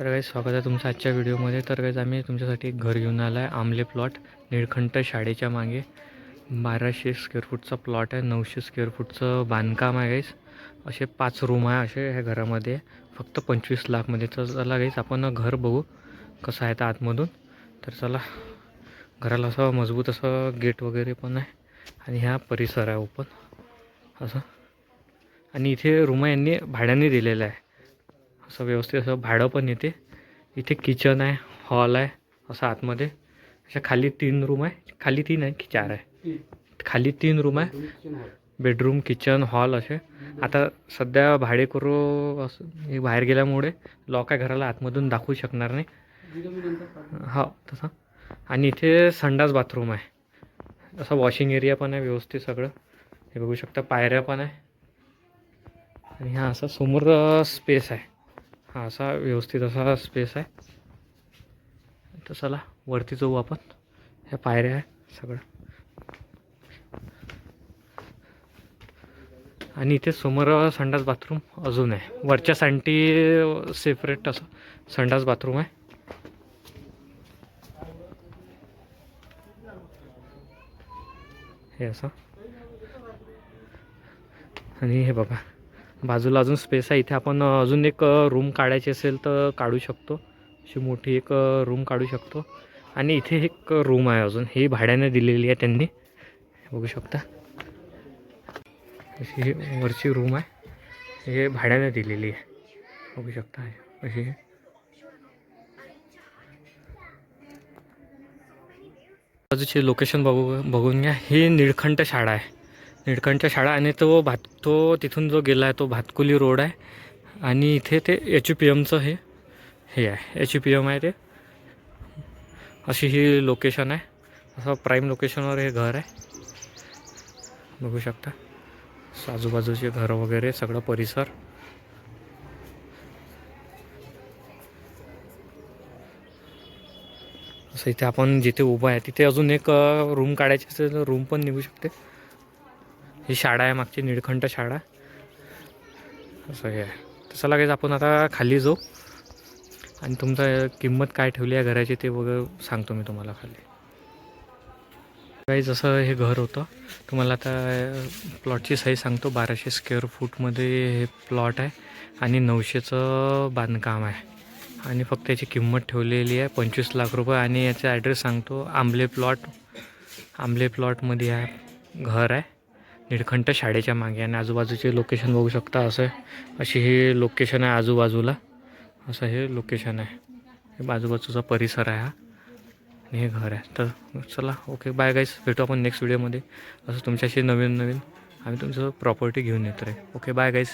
तर काही स्वागत आहे तुमचं आजच्या व्हिडिओमध्ये. तर काही आम्ही तुमच्यासाठी एक घर घेऊन आलं आहे आमले प्लॉट निळखंठ शाळेच्या मागे. बाराशे स्क्वेअर फूटचा प्लॉट आहे नऊशे स्क्वेअर फूटचं बांधकाम आहे गाईस असे पाच रूम आहे असे ह्या घरामध्ये. फक्त पंचवीस लाखमध्ये. तर चला गाईस आपण घर बघू कसं आहे तर आतमधून. तर चला घराला असं मजबूत असं गेट वगैरे पण आहे. आणि ह्या परिसर आहे ओपन असं. आणि इथे रूम यांनी भाड्याने दिलेलं आहे. असं व्यवस्थित असं भाडं पण येते. इथे किचन आहे हॉल आहे असं आतमध्ये. अशा खाली तीन रूम आहे. खाली तीन आहे की चार आहे? खाली तीन रूम आहे. बेडरूम किचन हॉल असे. आता सध्या भाडेकरू असं हे बाहेर गेल्यामुळे लॉक आहे घराला आतमधून दाखवू शकणार नाही. हो तसं. आणि इथे संडास बाथरूम आहे. असं वॉशिंग एरिया पण आहे व्यवस्थित सगळं. हे बघू शकता पायऱ्या पण आहे. आणि हा असा समोर स्पेस आहे. हा असा व्यवस्थित असा स्पेस आहे. तर चला वरती जाऊ आपण. ह्या पायऱ्या आहे सगळं. आणि इथे समोर संडास बाथरूम अजून आहे. वरच्या सँटी सेपरेट असं संडास बाथरूम आहे. हे असं. आणि हे बघा. बाजूला अजून स्पेस आहे. इथे आपण अजून एक रूम काढायची असेल तर काढू शकतो. अशी मोठी एक रूम काढू शकतो. आणि इथे एक रूम आहे अजून. ही भाड्याने दिलेली आहे त्यांनी. बघू शकता. अशी ही वरची रूम आहे. हे भाड्याने दिलेली आहे. बघू शकता. अशी बाजूचे लोकेशन बघू बघून घ्या. ही निळखंठ शाळा आहे. निळकंठ शाळा आणि तो भात तो तिथून जो गेला आहे तो भातकुली रोड आहे. आणि इथे ते एच पी एमचं हे हे आहे. एच पी एम आहे ते. अशी ही लोकेशन आहे. असं प्राईम लोकेशनवर हे घर आहे. बघू शकता. आजूबाजूचे घरं वगैरे सगळं परिसर. असं इथे आपण जिथे उभं आहे तिथे अजून एक रूम काढायची असेल तर रूम पण निघू शकते. ही शाळा आहे मागची निळकंठ शाळा. असं हे आहे. तसं लागेल आपण आता खाली जाऊ. आणि तुमचं किंमत काय ठेवली आहे घराची ते वगैरे सांगतो मी तुम्हाला खाली. काही जसं हे घर होतं. तुम्हाला आता प्लॉटची साईज सांगतो. बाराशे स्क्वेअर फूटमध्ये हे प्लॉट आहे आणि नऊशेचं बांधकाम आहे. आणि फक्त याची किंमत ठेवलेली आहे पंचवीस लाख रुपये. आणि याचा ॲड्रेस सांगतो. आंबले प्लॉट आंबले प्लॉटमध्ये आहे घर आहे. निळखंट शाळेच्या मागे आणि आजूबाजूचे लोकेशन बघू शकता असं. आहे अशी ही लोकेशन आहे आजूबाजूला. असं हे लोकेशन आहे. हे बाजूबाजूचा परिसर आहे हा. आणि हे घर आहे. तर चला ओके बाय गाईस भेटू आपण नेक्स्ट व्हिडिओमध्ये असं तुमच्याशी नवीन नवीन आम्ही तुमचं प्रॉपर्टी घेऊन येतो रे. ओके बाय गाईस